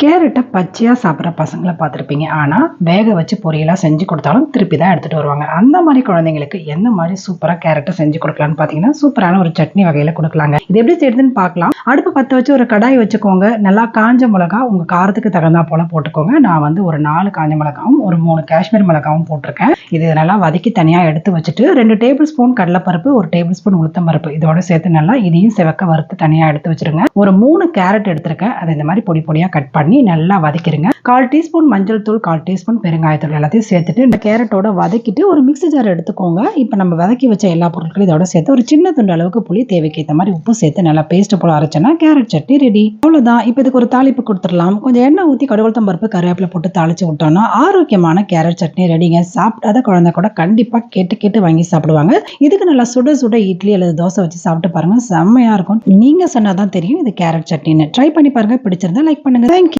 கேரட்டை பச்சையாக சாப்பிட்ற பசங்களை பார்த்துருப்பீங்க. ஆனால் வேக வச்சு பொரியலாக செஞ்சு கொடுத்தாலும் திருப்பி தான் எடுத்துகிட்டு வருவாங்க. அந்த மாதிரி குழந்தைங்களுக்கு எந்த மாதிரி சூப்பராக கேரட்டை செஞ்சு கொடுக்கலான்னு பார்த்தீங்கன்னா சூப்பரான ஒரு சட்னி வகையில் கொடுக்கலாங்க. இது எப்படி செய்யுதுன்னு பார்க்கலாம். அடுப்பு பற்ற வச்சு ஒரு கடாய் வச்சுக்கோங்க. நல்லா காஞ்ச மிளகா உங்கள் காரத்துக்கு தகுந்தா போல் போட்டுக்கோங்க. நான் வந்து ஒரு நாலு காஞ்ச மிளகாவும் ஒரு மூணு காஷ்மீர் மிளகாவும் போட்டிருக்கேன். இது நல்லா வதக்கி தனியாக எடுத்து வச்சுட்டு ரெண்டு டேபிள் ஸ்பூன் கடலைப்பருப்பு ஒரு டேபிள் ஸ்பூன் உளுத்தம் பருப்பு. இதோட சேர்த்து நல்லா இதையும் செவக்க வறுத்து தனியாக எடுத்து வச்சிருங்க. ஒரு மூணு கேரட் எடுத்திருக்கேன். அதை இந்த மாதிரி பொடி பொடியாக கட் பண்ணி நல்லா வதக்கிடுங்க கால் டீஸ்பூன் மஞ்சள் தூள் கால் டீஸ்பூன் பெருங்காயத்தூள் எல்லாத்தையும் சேர்த்துட்டு இந்த கேரட்டோட வதக்கிட்டு ஒரு மிக்ஸி ஜார் எடுத்துக்கோங்க. இப்போ நம்ம வதக்கி வச்ச எல்லா பொருட்களும் இதோட சேர்த்து ஒரு சின்ன துண்டு அளவுக்கு புளி தேவைக்கு ஏற்ற மாதிரி உப்பு சேர்த்து நல்லா பேஸ்ட் போல அரைச்சோன்னா கேரட் சட்னி ரெடி அவ்வளோதான் இப்போ இதுக்கு ஒரு தாளிப்பு கொடுத்துடலாம். கொஞ்சம் எண்ணெய் ஊற்றி கடுகுளத்தம் பருப்பு கருவேப்பிலை போட்டு தாளிச்சு விட்டோம்னா ஆரோக்கியமான கேரட் சட்னி ரெடிங்க சாப்பிடாத குழந்தை கூட கண்டிப்பாக கேட்டு கேட்டு வாங்கி சாப்பிடுவாங்க. இதுக்கு நல்லா சுட சுட இட்லி அல்லது தோசை வச்சு சாப்பிட்டு பாருங்க. செம்மையா இருக்கும். நீங்க சொன்னாதான் தெரியும் இது கேரட் சட்னின்னு. ட்ரை பண்ணி பாருங்க. பிடிச்சிருந்தா லைக் பண்ணுங்க. தேங்க்யூ